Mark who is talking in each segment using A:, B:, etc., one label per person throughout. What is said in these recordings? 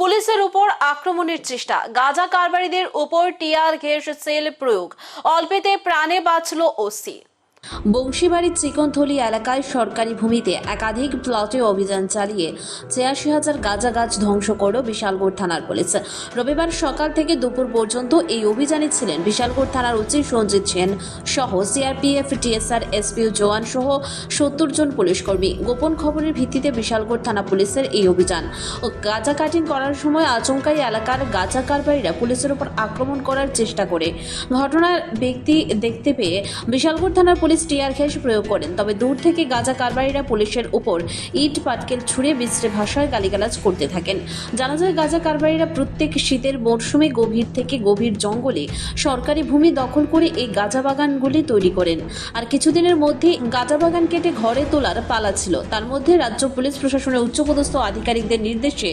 A: পুলিশের উপর আক্রমণের চেষ্টা। গাজা কারবারিদের উপর টিয়ার ঘেস সেল প্রয়োগ। অল্পেতে প্রাণে বাঁচল ওসি। বংশীবাড়ির চিকনথলি এলাকায় সরকারি ভূমিতে একাধিক প্লটে অভিযান চালিয়ে ছিয়াশি হাজার গাঁজা গাছ ধ্বংস করল বিশালগড় থানার পুলিশ। রবিবার সকাল থেকে দুপুর পর্যন্ত এই অভিযানে ছিলেন বিশালগড় থানার ওসি সঞ্জিত সেন সহ সিআরপিএফ, টিএসআর, এসপিও জওয়ান সহ সত্তর জন পুলিশকর্মী। গোপন খবরের ভিত্তিতে বিশালগড় থানা পুলিশের এই অভিযান। গাঁজা কাটিং করার সময় আচমকাই এলাকার গাঁজা কারবারিরা পুলিশের উপর আক্রমণ করার চেষ্টা করে। ঘটনার ব্যক্তি দেখতে পেয়ে বিশালগড় থানার পুলিশ টিয়ার গ্যাস প্রয়োগ করেন। তবে দূর থেকে গাঁজা কারবারিরা পুলিশের উপর ইট, পাটকেল ছুঁড়ে বিশ্রে ভাষায় গালিগালাজ করতে থাকেন। জানা যায়, গাঁজা কারবারিরা প্রত্যেক শীতের মরশুমে গভীর থেকে গভীর জঙ্গলে সরকারি ভূমি দখল করে এই গাঁজা বাগানগুলি তৈরি করেন। আর কিছুদিনের মধ্যে গাঁজা বাগান কেটে ঘরে তোলার পালা ছিল। তার মধ্যে রাজ্য পুলিশ প্রশাসনের উচ্চপদস্থ আধিকারিকদের নির্দেশে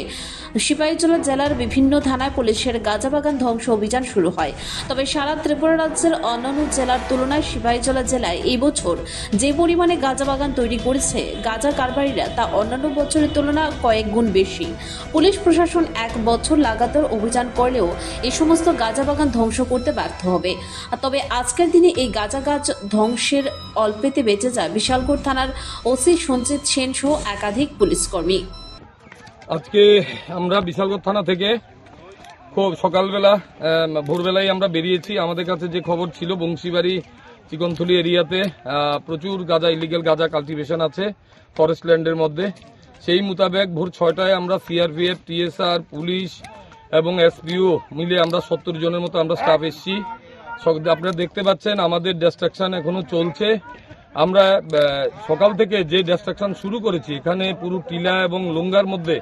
A: সিপাহীজলা জেলার বিভিন্ন থানায় পুলিশের গাঁজা বাগান ধ্বংস অভিযান শুরু হয়। তবে সারা ত্রিপুরা রাজ্যের অন্যান্য জেলার তুলনায় সিপাহীজলা জেলায় এই বছর যে পরিমাণে গাঁজা বাগান তৈরি করেছে গাঁজা কারবারিরা, তা অন্যান্য বছরের তুলনায় কয়েক গুণ বেশি। পুলিশ প্রশাসন এক বছর লাগাতার অভিযান করলেও এই সমস্ত গাঁজা বাগান ধ্বংস করতে ব্যর্থ হবে। তবে আজকের দিনে এই গাঁজা গাছ ধ্বংসের অল্পেতে বেঁচে যায়। বিশালগড় থানার ওসি সঞ্জিত সেন সহ একাধিক পুলিশকর্মী
B: আজকে আমরা বিশালগড় থানা থেকে খুব সকালবেলা ভোরবেলায় আমরা বেরিয়েছি। আমাদের কাছে যে খবর ছিল, বংশীবাড়ি চিকনথলি এরিয়াতে প্রচুর গাঁজা ইলিগেল গাঁজা কাল্টিভেশন আছে ফরেস্ট ল্যান্ডের মধ্যে। সেই মোতাবেক ভোর ছয়টায় আমরা সিআরপিএফ টিএসআর পুলিশ এবং এসপিও মিলে আমরা সত্তর জনের মতো আমরা স্টাফ এসছি। আপনারা দেখতে পাচ্ছেন, আমাদের ডিস্ট্রাকশন এখনও চলছে। আমরা সকাল থেকে যে ডিস্ট্রাকশন শুরু করেছি, এখানে পুরো টিলা এবং লুঙ্গার মধ্যে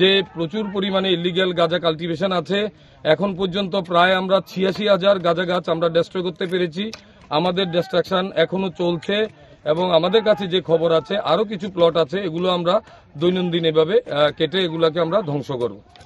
B: যে প্রচুর পরিমাণে ইলিগ্যাল গাঁজা কাল্টিভেশন আছে। এখন পর্যন্ত প্রায় আমরা ছিয়াশি হাজার গাঁজা গাছ আমরা ডেস্ট্রয় করতে পেরেছি। আমাদের ডিস্ট্রাকশন এখনও চলছে এবং আমাদের কাছে যে খবর আছে, আরও কিছু প্লট আছে, এগুলো আমরা দৈনন্দিন এভাবে কেটে এগুলাকে আমরা ধ্বংস করব।